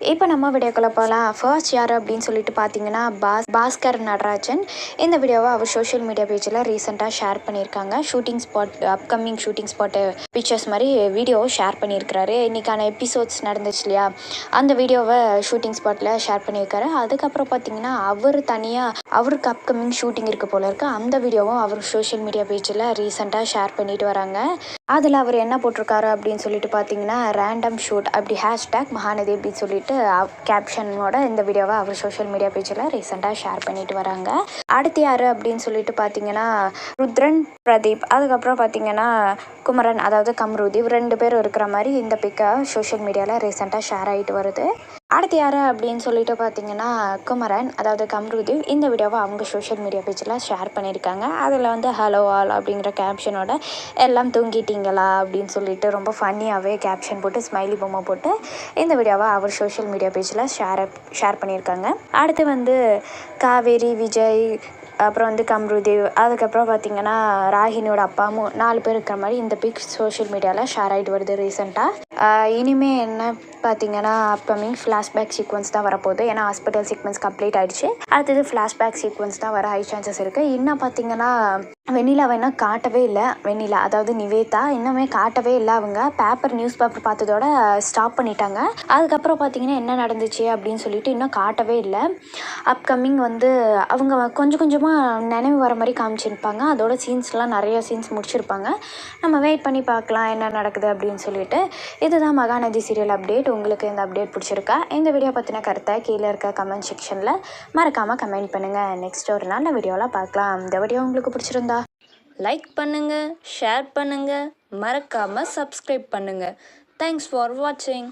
இப்போ நம்ம வீடியோக்குள்ளே போகலாம். ஃபர்ஸ்ட் யார் அப்படின்னு சொல்லிட்டு பார்த்தீங்கன்னா பாஸ் பாஸ்கர் நடராஜன். இந்த வீடியோவை அவர் சோஷியல் மீடியா பேஜில் ரீசெண்டாக ஷேர் பண்ணியிருக்காங்க. Shooting spot upcoming shooting spot pictures மாதிரி வீடியோவை ஷேர் பண்ணியிருக்கிறாரு. இன்றைக்கான எபிசோட்ஸ் நடந்துச்சு இல்லையா? அந்த வீடியோவை ஷூட்டிங் ஸ்பாட்டில் ஷேர் பண்ணியிருக்காரு. அதுக்கப்புறம் பார்த்தீங்கன்னா அவர் தனியாக அவருக்கு அப்கமிங் ஷூட்டிங் இருக்க போல இருக்கு. அந்த வீடியோவும் அவர் சோஷியல் மீடியா பேஜில் ரீசெண்டாக ஷேர் பண்ணிட்டு வராங்க. அதில் அவர் என்ன போட்டிருக்காரு அப்படின்னு சொல்லிட்டு பார்த்தீங்கன்னா ரேண்டம் ஷூட் அப்படி ஹேஷ்டேக் மகாநதி அப்படின்னு சொல்லிட்டு கேப்ஷனோட இந்த வீடியோவை அவர் சோஷியல் மீடியா பேஜில் ரீசெண்டாக ஷேர் பண்ணிட்டு வராங்க. அடுத்து யார் அப்படின்னு சொல்லிட்டு பார்த்தீங்கன்னா ருத்ரன் பிரதீப். அதுக்கப்புறம் பார்த்தீங்கன்னா குமரன் அதாவது கம்ருதி. ரெண்டு பேரும் இருக்கிற மாதிரி இந்த பிக்கை சோஷியல் மீடியாவில் ரீசெண்டாக ஷேர் ஆகிட்டு வருது. அடுத்து யார் அப்படின்னு சொல்லிட்டு பார்த்தீங்கன்னா குமரன் அதாவது கம்ருதீவ். இந்த வீடியோவை அவங்க சோஷியல் மீடியா பேஜில் ஷேர் பண்ணியிருக்காங்க. அதில் வந்து ஹலோ ஆல் அப்படிங்கிற கேப்ஷனோட எல்லாம் தூங்கிட்டீங்களா? அப்படின்னு சொல்லிட்டு ரொம்ப ஃபன்னியாகவே கேப்ஷன் போட்டு ஸ்மைலி பொம்மை போட்டு இந்த வீடியோவை அவர் சோஷியல் மீடியா பேஜில் ஷேர் ஷேர் பண்ணியிருக்காங்க. அடுத்து வந்து காவேரி விஜய் அப்புறம் வந்து கம்ருதேவ் அதுக்கப்புறம் பார்த்தீங்கன்னா ராகினியோட அப்பாவும் நாலு பேர் இருக்கிற மாதிரி இந்த பிக் சோஷியல் மீடியாவில் ஷேர் ஆகிட்டு வருது ரீசெண்டாக இனிமே என்ன பார்த்தீங்கன்னா அப்கமிங் ஃப்ளாஷ்பேக் சீக்வன்ஸ் தான் வரப்போகுது. ஏன்னா ஹாஸ்பிட்டல் சீக்வன்ஸ் கம்ப்ளீட் ஆகிடுச்சு அடுத்தது ஃப்ளாஷ்பேக் சீக்வன்ஸ் தான் வர ஹை சான்சஸ் இருக்குது இன்னும் பார்த்தீங்கன்னா வெண்ணிலா வேணால் காட்டவே இல்லை. வெண்ணிலா அதாவது நிவேதா இன்னுமே காட்டவே இல்லை அவங்க. பேப்பர் நியூஸ் பேப்பர் பார்த்ததோட ஸ்டாப் பண்ணிட்டாங்க. அதுக்கப்புறம் பார்த்தீங்கன்னா என்ன நடந்துச்சு அப்படின்னு சொல்லிட்டு இன்னும் காட்டவே இல்லை. அப்கமிங் வந்து அவங்க கொஞ்சம் கொஞ்சமாக நினைவு வர மாதிரி காமிச்சிருப்பாங்க. அதோட சீன்ஸ்லாம் நிறைய சீன்ஸ் முடிச்சிருப்பாங்க. நம்ம வெயிட் பண்ணி பார்க்கலாம் என்ன நடக்குது அப்படின்னு சொல்லிட்டு. இதுதான் மகாநதி சீரியல் அப்டேட் உங்களுக்கு இந்த அப்டேட் பிடிச்சிருக்கா? இந்த வீடியோ பற்றின கருத்தை கீழே இருக்க கமெண்ட் செக்ஷனில் மறக்காமல் கமெண்ட் பண்ணுங்கள் நெக்ஸ்ட் ஒரு நல்ல வீடியோவில் பார்க்கலாம். இந்த வீடியோ உங்களுக்கு பிடிச்சிருந்தா லைக் பண்ணுங்க ஷேர் பண்ணுங்க மறக்காம சப்ஸ்கிரைப் பண்ணுங்க. தேங்க்ஸ் ஃபார் வாட்சிங்